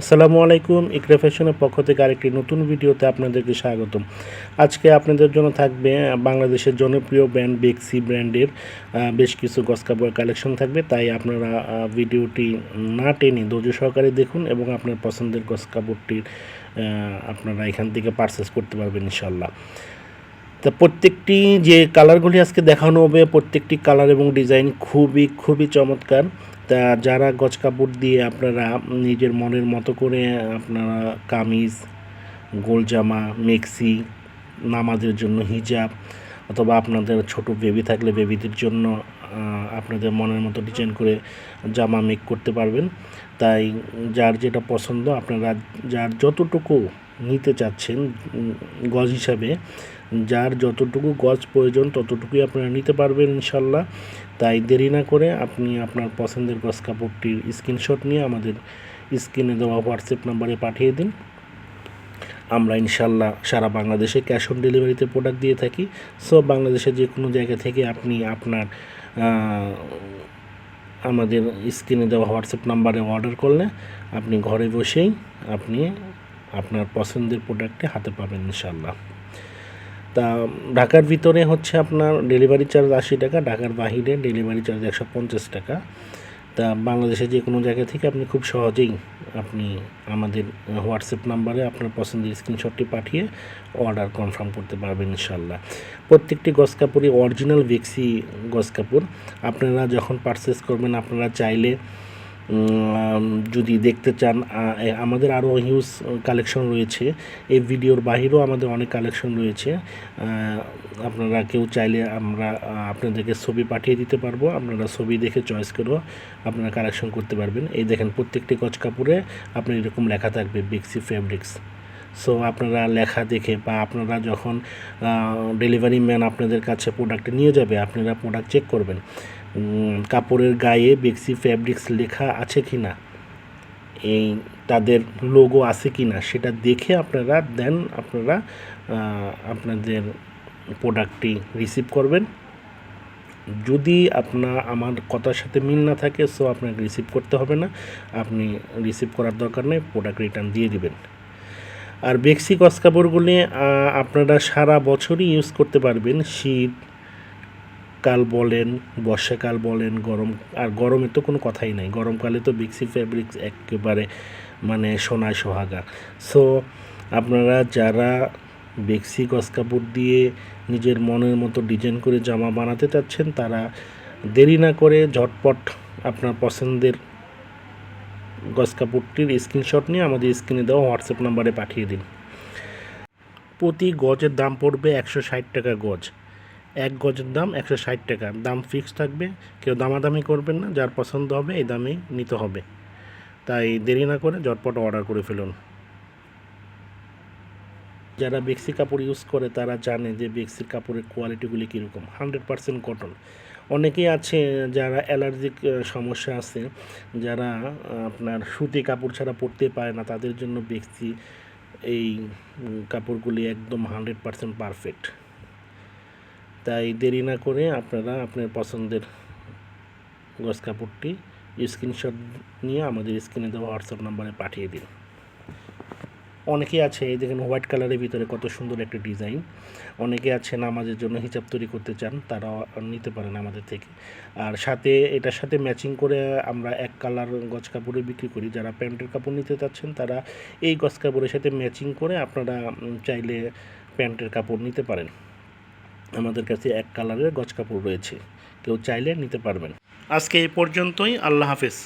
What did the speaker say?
আসসালামু আলাইকুম, ইকরা ফ্যাশনের পক্ষ থেকে আরেকটি নতুন ভিডিওতে আপনাদেরকে স্বাগতম। আজকে আপনাদের জন্য থাকবে বাংলাদেশের জনপ্রিয় ব্র্যান্ড বেক্সি ব্র্যান্ডের বেশ কিছু গস কাপড় কালেকশন থাকবে। তাই আপনারা ভিডিওটি না টেনে ধৈর্য সহকারে দেখুন এবং আপনার পছন্দের গস কাপড়টির আপনারা এখান থেকে পারচেস করতে পারবেন ইনশাল্লাহ তা প্রত্যেকটি যে কালারগুলি আজকে দেখানো হবে, প্রত্যেকটি কালার এবং ডিজাইন খুবই খুবই চমৎকার। তা যারা গজ কাপড় দিয়ে আপনারা নিজের মনের মতো করে আপনারা কামিজ গোল জামা মেক্সি, নামাজের জন্য হিজাব অথবা আপনাদের ছোট বেবি থাকলে বেবিদের জন্য আপনাদের মনের মতো ডিজাইন করে জামা মেক করতে পারবেন। তাই যার যেটা পছন্দ আপনারা, যার যতটুকু নিতে চাচ্ছেন গজ হিসাবে। যার যতটুকু গজ প্রয়োজন ততটুকুই আপনারা নিতে পারবেন ইনশাল্লাহ। তাই দেরি না করে আপনি আপনার পছন্দের গজ কাপড়টির স্ক্রিনশট নিয়ে আমাদের স্ক্রিনে দেওয়া হোয়াটসঅ্যাপ নাম্বারে পাঠিয়ে দিন। আমরা ইনশাল্লাহ সারা বাংলাদেশে ক্যাশ অন ডেলিভারিতে প্রোডাক্ট দিয়ে থাকি। সো বাংলাদেশের যে কোনো জায়গা থেকে আপনি আপনার আমাদের স্ক্রিনে দেওয়া হোয়াটসঅ্যাপ নাম্বারে অর্ডার করলে আপনি ঘরে বসেই আপনি আপনার পছন্দের প্রোডাক্টে হাতে পাবেন ইনশাল্লাহ তা, ঢাকার ভিতরে হচ্ছে আপনার ডেলিভারি চার্জ আশি টাকা, ঢাকার বাহিরে ডেলিভারি চার্জ একশো পঞ্চাশ টাকা। তা, বাংলাদেশে যে কোনো জায়গা থেকে আপনি খুব সহজেই আপনি আমাদের হোয়াটসঅ্যাপ নাম্বারে আপনার পছন্দের স্ক্রিনশটটি পাঠিয়ে অর্ডার কনফার্ম করতে পারবেন ইনশাল্লাহ প্রত্যেকটি গস কাপড়ই অরিজিনাল ভেক্সি গস কাপড়। আপনারা যখন পারচেস করবেন, আপনারা চাইলে যদি দেখতে চান আমাদের আরও হিউজ কালেকশন রয়েছে। এই ভিডিওর বাহিরেও আমাদের অনেক কালেকশন রয়েছে। আপনারা কেউ চাইলে আমরা আপনাদেরকে ছবি পাঠিয়ে দিতে পারব। আপনারা ছবি দেখে চয়েস করেও আপনারা কালেকশন করতে পারবেন। এই দেখেন, প্রত্যেকটি কচ কাপড়ে আপনার এরকম লেখা থাকবে বিক্সি ফেব্রিক্স সো আপনারা লেখা দেখে বা আপনারা যখন ডেলিভারি ম্যান আপনাদের কাছে প্রোডাক্ট নিয়ে যাবে, আপনারা প্রোডাক্ট চেক করবেন। কাপড়ের গায়ে বেক্সি ফ্যাব্রিক্স লেখা আছে কি না? এই তাদের লোগো আছে কি না? সেটা দেখে আপনারা দেন আপনারা আপনাদের প্রোডাক্টটি রিসিভ করবেন। যদি আপনার, আমার কথার সাথে মিল না থাকে সো আপনাকে রিসিভ করতে হবে না। আপনি রিসিভ করার দরকার নেই প্রোডাক্ট রিটার্ন দিয়ে দিবেন। আর বেক্সি গস কাপড়গুলি আপনারা সারা বছরই ইউজ করতে পারবেন, শীত কাল বলেন, বর্ষাকাল বলেন, গরম, আর গরমে তো কোনো কথাই নাই। গরমকালে তো বিক্সি ফ্যাব্রিক্স একেবারে মানে সোনায় সোহাগা। সো আপনারা যারা বেক্সি গস কাপড় দিয়ে নিজের মনের মতো ডিজাইন করে জামা বানাতে চাচ্ছেন, তারা দেরি না করে ঝটপট আপনার পছন্দের গস কাপড়টির স্ক্রিনশট নিয়ে আমাদের স্ক্রিনে দেওয়া হোয়াটসঅ্যাপ নাম্বারে পাঠিয়ে দিন। প্রতি গজের দাম পড়বে একশো ষাট টাকা গজ। এক গজের দাম একশো ষাট টাকা। দাম ফিক্স থাকবে, কেউ দামাদামি করবেন না, যার পছন্দ হবে এই দামেই নিতে হবে। তাই দেরি না করে ঝটপট অর্ডার করে ফেলুন। যারা বেক্সি কাপড় ইউজ করে, তারা জানে যে বেক্সির কাপড়ের কোয়ালিটিগুলি কীরকম। হান্ড্রেড পারসেন্ট কটন অনেকেই আছে যারা অ্যালার্জিক সমস্যা আছে, যারা আপনার সুতি কাপড় ছাড়া পরতে পারে না, তাদের জন্য বেক্সি এই কাপড়গুলি একদম হান্ড্রেড পারসেন্ট পারফেক্ট তাই দেরি না করে আপনারা আপনার পছন্দের গস কাপড়টি স্ক্রিনশট নিয়ে আমাদের স্ক্রিনে দেওয়া হোয়াটসঅ্যাপ নাম্বারে পাঠিয়ে দিন। অনেকে আছে, এই দেখেন হোয়াইট কালারের ভিতরে কত সুন্দর একটা ডিজাইন অনেকে আছে নামাজের জন্য হিসাব তৈরি করতে চান তারা নিতে পারেন আমাদের থেকে। আর সাথে এটার সাথে ম্যাচিং করে আমরা এক কালার গজ কাপড়ে বিক্রি করি। যারা প্যান্টের কাপড় নিতে চাচ্ছেন, তারা এই গজ কাপড়ের সাথে ম্যাচিং করে আপনারা চাইলে প্যান্টের কাপড় নিতে পারেন। আমাদের কাছে এক কালারের গজ কাপড় রয়েছে। কেউ চাইলে নিতে পারবেন। আজকে এই পর্যন্তই। আল্লাহ হাফেজ।